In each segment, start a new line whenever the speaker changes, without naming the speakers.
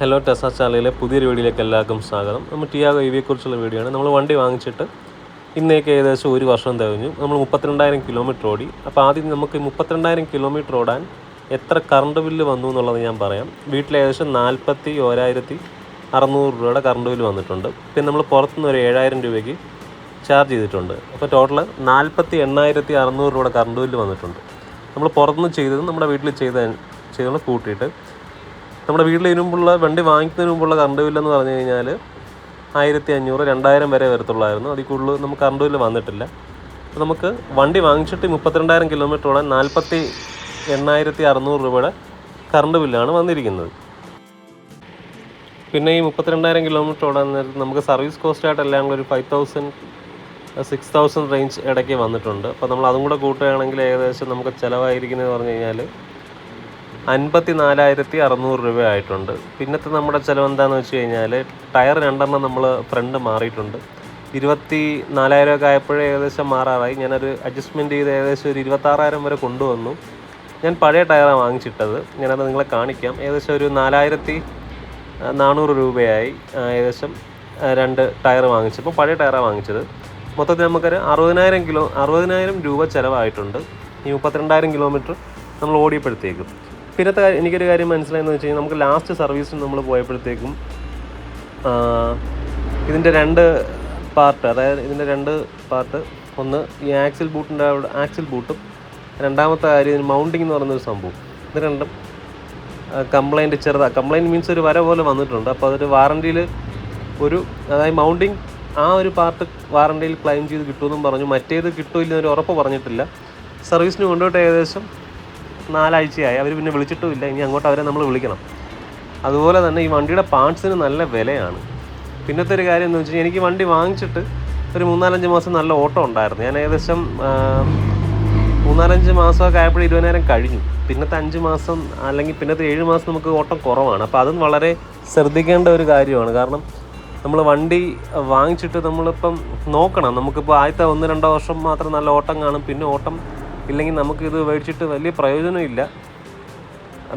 Hello ടെസ ചാനലിലെ പുതിയൊരു വീഡിയോയിലേക്ക് എല്ലാവർക്കും സ്വാഗതം. നമ്മൾ ടിയാഗോ ഇവിയെക്കുറിച്ചുള്ള വിയെക്കുറിച്ചുള്ള വീഡിയോ ആണ്. നമ്മൾ വണ്ടി വാങ്ങിച്ചിട്ട് ഇന്നേക്ക് ഏകദേശം ഒരു വർഷം തികഞ്ഞു. നമ്മൾ മുപ്പത്തിരണ്ടായിരം കിലോമീറ്റർ ഓടി. അപ്പോൾ ആദ്യം നമുക്ക് മുപ്പത്തിരണ്ടായിരം കിലോമീറ്റർ ഓടാൻ എത്ര കറണ്ട് ബില്ല് വന്നു എന്നുള്ളത് ഞാൻ പറയാം. വീട്ടിൽ ഏകദേശം നാൽപ്പത്തി ഓരായിരത്തി അറുന്നൂറ് രൂപയുടെ കറണ്ട് ബില്ല് വന്നിട്ടുണ്ട്. പിന്നെ നമ്മൾ പുറത്തുനിന്ന് ഒരു ഏഴായിരം രൂപയ്ക്ക് ചാർജ് ചെയ്തിട്ടുണ്ട്. അപ്പോൾ ടോട്ടൽ നാൽപ്പത്തി എണ്ണായിരത്തി അറുന്നൂറ് രൂപയുടെ കറണ്ട് ബില്ല് വന്നിട്ടുണ്ട്. നമ്മൾ പുറത്തുനിന്ന് ചെയ്തതും നമ്മുടെ വീട്ടിൽ ചെയ്ത ചെയ്തുകൊണ്ട് കൂട്ടിയിട്ട് നമ്മുടെ വീട്ടിൽ ഇതിനു മുമ്പുള്ള വണ്ടി വാങ്ങിക്കുന്നതിന് മുമ്പുള്ള കറണ്ട് ബില്ലെന്ന് പറഞ്ഞു കഴിഞ്ഞാൽ ആയിരത്തി അഞ്ഞൂറ് രണ്ടായിരം വരെ വരത്തുള്ളായിരുന്നു. അതിൽ കൂടുതൽ നമുക്ക് കറണ്ട് ബില്ല് വന്നിട്ടില്ല. അപ്പോൾ നമുക്ക് വണ്ടി വാങ്ങിച്ചിട്ട് മുപ്പത്തിരണ്ടായിരം ഓടാൻ നാൽപ്പത്തി എണ്ണായിരത്തി അറുന്നൂറ് രൂപയുടെ കറണ്ട് ബില്ലാണ് വന്നിരിക്കുന്നത്. പിന്നെ ഈ മുപ്പത്തിരണ്ടായിരം കിലോമീറ്റർ ഓടാൻ നേരത്ത് നമുക്ക് സർവീസ് കോസ്റ്റ് ആയിട്ട് എല്ലാം കൂടെ ഒരു five thousand six thousand range ഇടയ്ക്ക് വന്നിട്ടുണ്ട്. അപ്പോൾ നമ്മൾ അതും കൂടെ കൂട്ടുകയാണെങ്കിൽ ഏകദേശം നമുക്ക് ചിലവായിരിക്കുന്നത് പറഞ്ഞു കഴിഞ്ഞാൽ അൻപത്തി നാലായിരത്തി അറുന്നൂറ് രൂപ ആയിട്ടുണ്ട് പിന്നത്തെ നമ്മുടെ ചിലവ് എന്താണെന്ന് വെച്ച് കഴിഞ്ഞാൽ ടയർ രണ്ടെണ്ണം നമ്മൾ ഫ്രണ്ട് മാറിയിട്ടുണ്ട്. ഇരുപത്തി നാലായിരം ഒക്കെ ആയപ്പോഴേ ഏകദേശം മാറാറായി. ഞാനൊരു അഡ്ജസ്റ്റ്മെന്റ് ചെയ്ത് ഏകദേശം ഒരു ഇരുപത്താറായിരം വരെ കൊണ്ടുവന്നു. ഞാൻ പഴയ ടയറാണ് വാങ്ങിച്ചിട്ടത്. ഞാനത് നിങ്ങളെ കാണിക്കാം. ഏകദേശം ഒരു നാലായിരത്തി നാനൂറ് രൂപയായി ഏകദേശം രണ്ട് ടയർ വാങ്ങിച്ചപ്പോൾ പഴയ ടയറാണ് വാങ്ങിച്ചത്. മൊത്തത്തിൽ നമുക്കൊരു അറുപതിനായിരം കിലോ അറുപതിനായിരം രൂപ ചിലവായിട്ടുണ്ട്. ഈ മുപ്പത്തിരണ്ടായിരം കിലോമീറ്റർ നമ്മൾ ഓടിയപ്പോഴത്തേക്കും. പിന്നത്തെ എനിക്കൊരു കാര്യം മനസ്സിലായെന്ന് വെച്ച് കഴിഞ്ഞാൽ നമുക്ക് ലാസ്റ്റ് സർവീസിന് നമ്മൾ പോയപ്പോഴത്തേക്കും ഇതിന്റെ രണ്ട് പാർട്ട് അതായത് ഇതിന്റെ രണ്ട് പാർട്ട് ഒന്ന് ഈ ആക്സിൽ ബൂട്ടിന്റെ അവിടെ ആക്സിൽ ബൂട്ടും രണ്ടാമത്തെ കാര്യം ഇതിന് മൗണ്ടിങ് എന്ന് പറയുന്നൊരു സംഭവം. ഇത് രണ്ടും കംപ്ലൈന്റ് ചെറുതാണ് കംപ്ലൈന്റ് മീൻസ് ഒരു വര പോലെ വന്നിട്ടുണ്ട്. അപ്പോൾ അതൊരു വാറണ്ടിയിൽ ഒരു അതായത് മൗണ്ടിങ് ആ ഒരു പാർട്ട് വാറണ്ടിയിൽ ക്ലെയിം ചെയ്ത് കിട്ടുമെന്നും പറഞ്ഞു. മറ്റേത് കിട്ടുമില്ലെന്നൊരു ഉറപ്പ് പറഞ്ഞിട്ടില്ല. സർവീസിന് കൊണ്ടുപോയിട്ട് ഏകദേശം നാലാഴ്ചയായി. അവർ പിന്നെ വിളിച്ചിട്ടുമില്ല. ഇനി അങ്ങോട്ട് അവരെ നമ്മൾ വിളിക്കണം. അതുപോലെ തന്നെ ഈ വണ്ടിയുടെ പാർട്സിന് നല്ല വിലയാണ്. പിന്നത്തെ ഒരു കാര്യം എന്ന് വെച്ചാൽ എനിക്ക് വണ്ടി വാങ്ങിച്ചിട്ട് ഒരു മൂന്നാലഞ്ച് മാസം നല്ല ഓട്ടം ഉണ്ടായിരുന്നു. ഞാൻ ഏകദേശം മൂന്നാലഞ്ച് മാസമൊക്കെ ആയപ്പോഴും ഇരുപതിനായിരം കഴിഞ്ഞു. പിന്നത്തെ അഞ്ച് മാസം അല്ലെങ്കിൽ പിന്നത്തെ ഏഴ് മാസം നമുക്ക് ഓട്ടം കുറവാണ്. അപ്പോൾ അതും വളരെ ശ്രദ്ധിക്കേണ്ട ഒരു കാര്യമാണ്. കാരണം നമ്മൾ വണ്ടി വാങ്ങിച്ചിട്ട് നമ്മളിപ്പം നോക്കണം. നമുക്കിപ്പോൾ ആദ്യത്തെ ഒന്ന് രണ്ടോ വർഷം മാത്രം നല്ല ഓട്ടം കാണും. പിന്നെ ഓട്ടം ഇല്ലെങ്കിൽ നമുക്കിത് മേടിച്ചിട്ട് വലിയ പ്രയോജനമില്ല.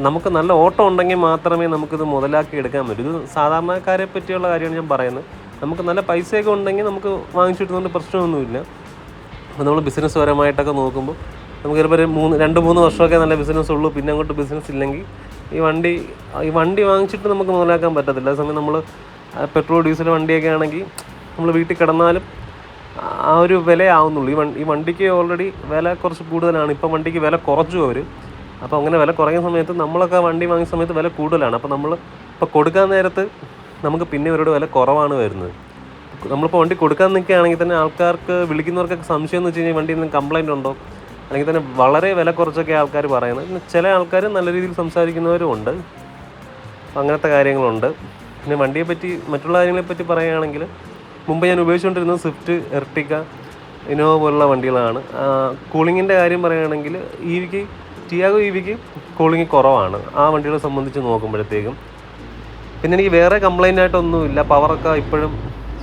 നമുക്ക് നല്ല ഓട്ടം ഉണ്ടെങ്കിൽ മാത്രമേ നമുക്കിത് മുതലാക്കി എടുക്കാൻ പറ്റൂ. ഇത് സാധാരണക്കാരെ പറ്റിയുള്ള കാര്യമാണ് ഞാൻ പറയുന്നത്. നമുക്ക് നല്ല പൈസയൊക്കെ ഉണ്ടെങ്കിൽ നമുക്ക് വാങ്ങിച്ചിട്ടുകൊണ്ട് പ്രശ്നമൊന്നുമില്ല. അപ്പോൾ നമ്മൾ ബിസിനസ് പരമായിട്ടൊക്കെ നോക്കുമ്പോൾ നമുക്ക് ചിലപ്പോൾ ഒരു മൂന്ന് രണ്ട് മൂന്ന് വർഷമൊക്കെ നല്ല ബിസിനസ് ഉള്ളൂ. പിന്നെ അങ്ങോട്ട് ബിസിനസ് ഇല്ലെങ്കിൽ ഈ വണ്ടി ഈ വണ്ടി വാങ്ങിച്ചിട്ട് നമുക്ക് മുതലാക്കാൻ പറ്റത്തില്ല. അതേസമയം നമ്മൾ പെട്രോൾ ഡീസൽ വണ്ടിയൊക്കെ ആണെങ്കിൽ നമ്മൾ വീട്ടിൽ കിടന്നാലും ആ ഒരു വിലയാവുന്നുള്ളൂ. ഈ വണ്ടി ഈ വണ്ടിക്ക് ഓൾറെഡി വില കുറച്ച് കൂടുതലാണ്. ഇപ്പം വണ്ടിക്ക് വില കുറച്ചു അവർ അപ്പോൾ അങ്ങനെ വില കുറയുന്ന സമയത്ത് നമ്മളൊക്കെ വണ്ടി വാങ്ങിയ സമയത്ത് വില കൂടുതലാണ്. അപ്പോൾ നമ്മൾ ഇപ്പോൾ കൊടുക്കാൻ നേരത്ത് നമുക്ക് പിന്നെ ഇവരോട് വില കുറവാണ് വരുന്നത്. നമ്മളിപ്പോൾ വണ്ടി കൊടുക്കാൻ നിൽക്കുകയാണെങ്കിൽ തന്നെ ആൾക്കാർക്ക് വിളിക്കുന്നവർക്കൊക്കെ സംശയം എന്ന് വെച്ച് കഴിഞ്ഞാൽ വണ്ടി എന്തെങ്കിലും കംപ്ലൈന്റ് ഉണ്ടോ? അല്ലെങ്കിൽ തന്നെ വളരെ വില കുറച്ചൊക്കെ ആൾക്കാർ പറയുന്നത്. പിന്നെ ചില ആൾക്കാർ നല്ല രീതിയിൽ സംസാരിക്കുന്നവരും ഉണ്ട്. അങ്ങനത്തെ കാര്യങ്ങളുണ്ട്. പിന്നെ വണ്ടിയെപ്പറ്റി മറ്റുള്ള കാര്യങ്ങളെ പറ്റി പറയുകയാണെങ്കിൽ മുമ്പ് ഞാൻ ഉപയോഗിച്ചുകൊണ്ടിരുന്നത് സ്വിഫ്റ്റ് എർട്ടിക്ക ഇനോവ പോലുള്ള വണ്ടികളാണ്. കൂളിങ്ങിന്റെ കാര്യം പറയുകയാണെങ്കിൽ ഇ വിക്ക് ടിയാഗോ ഇ വിക്ക് കുറവാണ്. ആ വണ്ടികളെ സംബന്ധിച്ച് നോക്കുമ്പോഴത്തേക്കും. പിന്നെ എനിക്ക് വേറെ കംപ്ലൈന്റ് ആയിട്ടൊന്നുമില്ല. പവറൊക്കെ ഇപ്പോഴും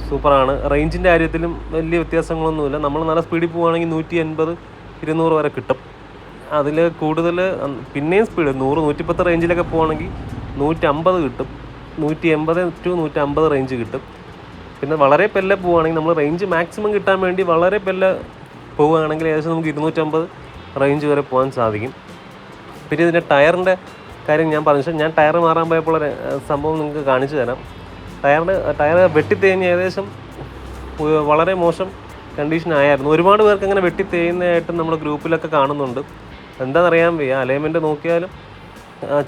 സൂപ്പറാണ്. റേഞ്ചിന്റെ കാര്യത്തിലും വലിയ വ്യത്യാസങ്ങളൊന്നുമില്ല. നമ്മൾ നല്ല സ്പീഡിൽ പോവുകയാണെങ്കിൽ നൂറ്റി എൺപത് ഇരുന്നൂറ് വരെ കിട്ടും. അതിൽ കൂടുതൽ പിന്നെയും സ്പീഡ് നൂറ് നൂറ്റിപ്പത്ത് റേഞ്ചിലൊക്കെ പോവുകയാണെങ്കിൽ നൂറ്റമ്പത് കിട്ടും. നൂറ്റി എൺപത് ടു നൂറ്റമ്പത് റേഞ്ച് കിട്ടും. പിന്നെ വളരെ പെല്ലെ പോവുകയാണെങ്കിൽ നമ്മൾ റേഞ്ച് മാക്സിമം കിട്ടാൻ വേണ്ടി വളരെ പെല്ലെ പോവുകയാണെങ്കിൽ ഏകദേശം നമുക്ക് ഇരുന്നൂറ്റമ്പത് റേഞ്ച് വരെ പോകാൻ സാധിക്കും. പിന്നെ ഇതിന്റെ ടയറിന്റെ കാര്യം ഞാൻ പറഞ്ഞു. ഞാൻ ടയർ മാറാൻ പോയപ്പോൾ സംഭവം നിങ്ങൾക്ക് കാണിച്ചു തരാം. ടയറിന്റെ ടയർ വെട്ടിത്തേഞ്ഞ് ഏകദേശം വളരെ മോശം കണ്ടീഷൻ ഒരുപാട് പേർക്ക് അങ്ങനെ വെട്ടിത്തേയുന്നതായിട്ട് നമ്മുടെ ഗ്രൂപ്പിലൊക്കെ കാണുന്നുണ്ട്. എന്താണെന്നറിയാൻ വയ്യ. അലൈൻമെന്റ് നോക്കിയാലും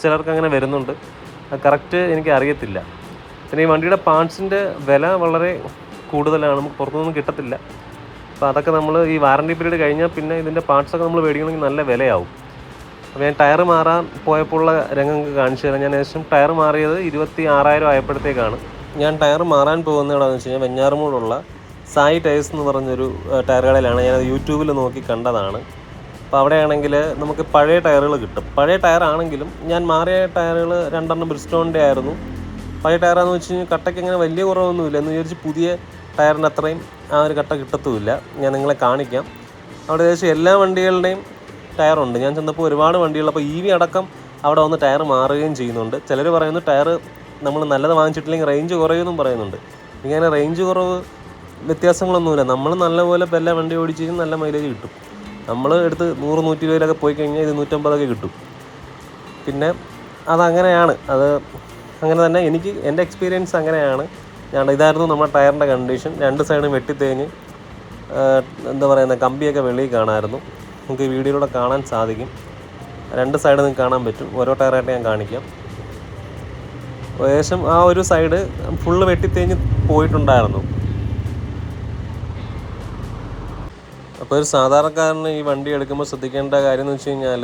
ചിലർക്ക് അങ്ങനെ വരുന്നുണ്ട്. കറക്റ്റ് എനിക്ക് അറിയത്തില്ല. പിന്നെ ഈ വണ്ടിയുടെ പാർട്സിന്റെ വില വളരെ കൂടുതലാണ്. നമുക്ക് പുറത്തുനിന്നും കിട്ടത്തില്ല. അപ്പോൾ അതൊക്കെ നമ്മൾ ഈ വാറണ്ടി പീരീഡ് കഴിഞ്ഞാൽ പിന്നെ ഇതിന്റെ പാർട്സൊക്കെ നമ്മൾ മേടിക്കണമെങ്കിൽ നല്ല വിലയാവും. അപ്പോൾ ഞാൻ ടയർ മാറാൻ പോയപ്പോഴുള്ള രംഗം കാണിച്ചു തരാം. ഞാൻ ഏകദേശം ടയർ മാറിയത് ഇരുപത്തി ആറായിരം ആയപ്പോഴത്തേക്കാണ്. ഞാൻ ടയർ മാറാൻ പോകുന്ന എവിടെയാണെന്ന് വെച്ച് കഴിഞ്ഞാൽ വെഞ്ഞാറുമൂടുള്ള സായി ടയേഴ്സ് എന്ന് പറഞ്ഞൊരു ടയർ കടയിലാണ്. ഞാൻ അത് യൂട്യൂബിൽ നോക്കി കണ്ടതാണ്. അപ്പോൾ അവിടെയാണെങ്കിൽ നമുക്ക് പഴയ ടയറുകൾ കിട്ടും. പഴയ ടയർ ആണെങ്കിലും ഞാൻ മാറിയ ടയറുകൾ രണ്ടെണ്ണം ബ്രിസ്റ്റോണിന്റെ ആയിരുന്നു. പഴയ ടയറാന്ന് വെച്ച് കഴിഞ്ഞാൽ കട്ടയ്ക്ക് അങ്ങനെ വലിയ കുറവൊന്നുമില്ല. എന്ന് വിചാരിച്ച് പുതിയ ടയറിന് അത്രയും ആ ഒരു കട്ട കിട്ടത്തുമില്ല. ഞാൻ നിങ്ങളെ കാണിക്കാം. അവിടെ ഏകദേശം എല്ലാ വണ്ടികളുടെയും ടയറുണ്ട്. ഞാൻ ചെന്നപ്പോൾ ഒരുപാട് വണ്ടികൾ അപ്പോൾ ഇ വി അടക്കം അവിടെ വന്ന് ടയർ മാറുകയും ചെയ്യുന്നുണ്ട്. ചിലർ പറയുന്നു ടയർ നമ്മൾ നല്ലത് വാങ്ങിച്ചിട്ടില്ലെങ്കിൽ റേഞ്ച് കുറയുമെന്നും പറയുന്നുണ്ട്. ഇങ്ങനെ റേഞ്ച് കുറവ് വ്യത്യാസങ്ങളൊന്നുമില്ല. നമ്മൾ നല്ലപോലെ എല്ലാ വണ്ടി ഓടിച്ച് കഴിഞ്ഞാൽ നല്ല മൈലേജ് കിട്ടും. നമ്മൾ എടുത്ത് നൂറ് നൂറ്റി ഇരുപതിലൊക്കെ പോയി കഴിഞ്ഞാൽ ഇത് നൂറ്റമ്പതൊക്കെ കിട്ടും. പിന്നെ അതങ്ങനെയാണ്. അത് അങ്ങനെ തന്നെ എനിക്ക് എന്റെ എക്സ്പീരിയൻസ് അങ്ങനെയാണ്. ഞാൻ ഇതായിരുന്നു നമ്മുടെ ടയറിന്റെ കണ്ടീഷൻ രണ്ട് സൈഡും വെട്ടിത്തേഞ്ഞ് എന്താ പറയുന്നത് കമ്പിയൊക്കെ വെളിയിൽ കാണാമായിരുന്നു നമുക്ക് വീഡിയോയിലൂടെ കാണാൻ സാധിക്കും. രണ്ട് സൈഡ് നിങ്ങൾക്ക് കാണാൻ പറ്റും. ഓരോ ടയറായിട്ട് ഞാൻ കാണിക്കാം. ഏകദേശം ആ ഒരു സൈഡ് ഫുള്ള് വെട്ടിത്തേഞ്ഞ് പോയിട്ടുണ്ടായിരുന്നു. അപ്പോൾ ഒരു സാധാരണക്കാരന് ഈ വണ്ടി എടുക്കുമ്പോൾ ശ്രദ്ധിക്കേണ്ട കാര്യം എന്ന് വെച്ച് കഴിഞ്ഞാൽ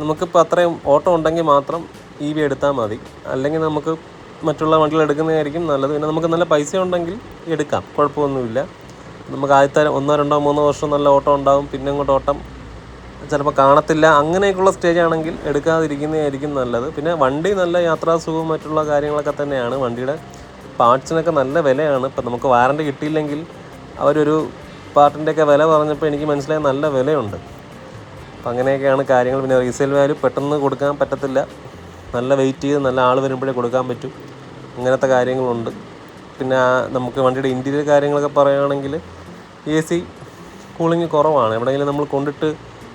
നമുക്കിപ്പോൾ അത്രയും ഓട്ടം ഉണ്ടെങ്കിൽ മാത്രം ഇ വി എടുത്താൽ മതി. അല്ലെങ്കിൽ നമുക്ക് മറ്റുള്ള വണ്ടികൾ എടുക്കുന്നതായിരിക്കും നല്ലത്. പിന്നെ നമുക്ക് നല്ല പൈസ ഉണ്ടെങ്കിൽ എടുക്കാം. കുഴപ്പമൊന്നുമില്ല. നമുക്ക് ആദ്യത്തെ ഒന്നോ രണ്ടോ മൂന്നോ വർഷം നല്ല ഓട്ടം ഉണ്ടാകും പിന്നെ അങ്ങോട്ട് ഓട്ടം ചിലപ്പോൾ കാണത്തില്ല. അങ്ങനെയൊക്കെയുള്ള സ്റ്റേജ് ആണെങ്കിൽ എടുക്കാതിരിക്കുന്നതായിരിക്കും നല്ലത്. പിന്നെ വണ്ടി നല്ല യാത്രാസുഖവും മറ്റുള്ള കാര്യങ്ങളൊക്കെ തന്നെയാണ്. വണ്ടിയുടെ പാർട്സിനൊക്കെ നല്ല വിലയാണ്. ഇപ്പം നമുക്ക് വാറന്റി കിട്ടിയില്ലെങ്കിൽ അവരൊരു പാർട്ടിന്റെയൊക്കെ വില പറഞ്ഞപ്പോൾ എനിക്ക് മനസ്സിലായി നല്ല വിലയുണ്ട്. അപ്പം അങ്ങനെയൊക്കെയാണ് കാര്യങ്ങൾ. പിന്നെ റീസെയിൽ വാല്യൂ പെട്ടെന്ന് കൊടുക്കാൻ പറ്റത്തില്ല. നല്ല വെയിറ്റ് ചെയ്ത് നല്ല ആൾ വരുമ്പോഴേ കൊടുക്കാൻ പറ്റും. അങ്ങനത്തെ കാര്യങ്ങളുണ്ട്. പിന്നെ നമുക്ക് വണ്ടിയുടെ ഇന്റീരിയർ കാര്യങ്ങളൊക്കെ പറയുകയാണെങ്കിൽ എ സി കൂളിംഗ് കുറവാണ്. എവിടെയെങ്കിലും നമ്മൾ കൊണ്ടിട്ട്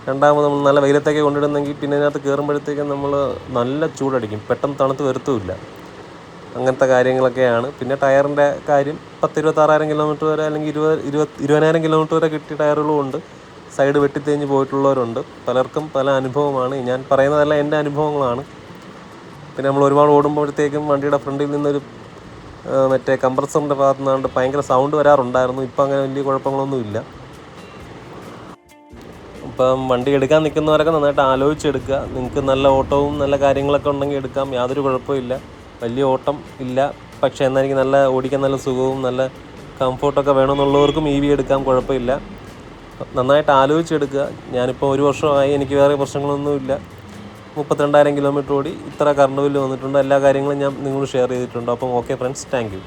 രണ്ടാമത് നമ്മൾ നല്ല വെയിലത്തേക്ക് കൊണ്ടിടുന്നെങ്കിൽ പിന്നെ അതിനകത്ത് കയറുമ്പോഴത്തേക്കും നമ്മൾ നല്ല ചൂടടിക്കും. പെട്ടെന്ന് തണുത്ത് വരുത്തുമില്ല അങ്ങനത്തെ കാര്യങ്ങളൊക്കെയാണ്. പിന്നെ ടയറിന്റെ കാര്യം പത്ത് ഇരുപത്താറായിരം കിലോമീറ്റർ വരെ അല്ലെങ്കിൽ ഇരുപത് ഇരുപത് ഇരുപതിനായിരം കിലോമീറ്റർ വരെ കിട്ടിയ ടയറുകളും ഉണ്ട്. സൈഡ് വെട്ടിത്തേഞ്ഞ് പോയിട്ടുള്ളവരുണ്ട്. പലർക്കും പല അനുഭവമാണ്. ഞാൻ പറയുന്നതെല്ലാം എന്റെ അനുഭവങ്ങളാണ്. പിന്നെ നമ്മൾ ഒരുപാട് ഓടുമ്പോഴത്തേക്കും വണ്ടിയുടെ ഫ്രണ്ടിൽ നിന്നൊരു മറ്റേ കംപ്രസറിന്റെ ഭാഗത്തു നിന്നാണ്ട് ഭയങ്കര സൗണ്ട് വരാറുണ്ടായിരുന്നു. ഇപ്പം അങ്ങനെ വലിയ കുഴപ്പങ്ങളൊന്നുമില്ല ഇപ്പം വണ്ടി എടുക്കാൻ നിൽക്കുന്നവരൊക്കെ നന്നായിട്ട് ആലോചിച്ചെടുക്കുക നിങ്ങൾക്ക് നല്ല ഓട്ടവും നല്ല കാര്യങ്ങളൊക്കെ ഉണ്ടെങ്കിൽ എടുക്കാം. യാതൊരു കുഴപ്പമില്ല വലിയ ഓട്ടം ഇല്ല. പക്ഷേ എന്നാൽ എനിക്ക് നല്ല ഓടിക്കാൻ നല്ല സുഖവും നല്ല കംഫോർട്ടൊക്കെ വേണമെന്നുള്ളവർക്കും ഇ വി എടുക്കാം. കുഴപ്പമില്ല. നന്നായിട്ട് ആലോചിച്ചെടുക്കുക ഞാനിപ്പോൾ ഒരു വർഷമായി എനിക്ക് വേറെ പ്രശ്നങ്ങളൊന്നുമില്ല. മുപ്പത്തിരണ്ടായിരം കിലോമീറ്റർ ഓടി ഇത്ര കറണ്ട് ബില്ല് വന്നിട്ടുണ്ട്. എല്ലാ കാര്യങ്ങളും ഞാൻ നിങ്ങളോട് ഷെയർ ചെയ്തിട്ടുണ്ട്. അപ്പം ഓക്കെ ഫ്രണ്ട്സ് താങ്ക്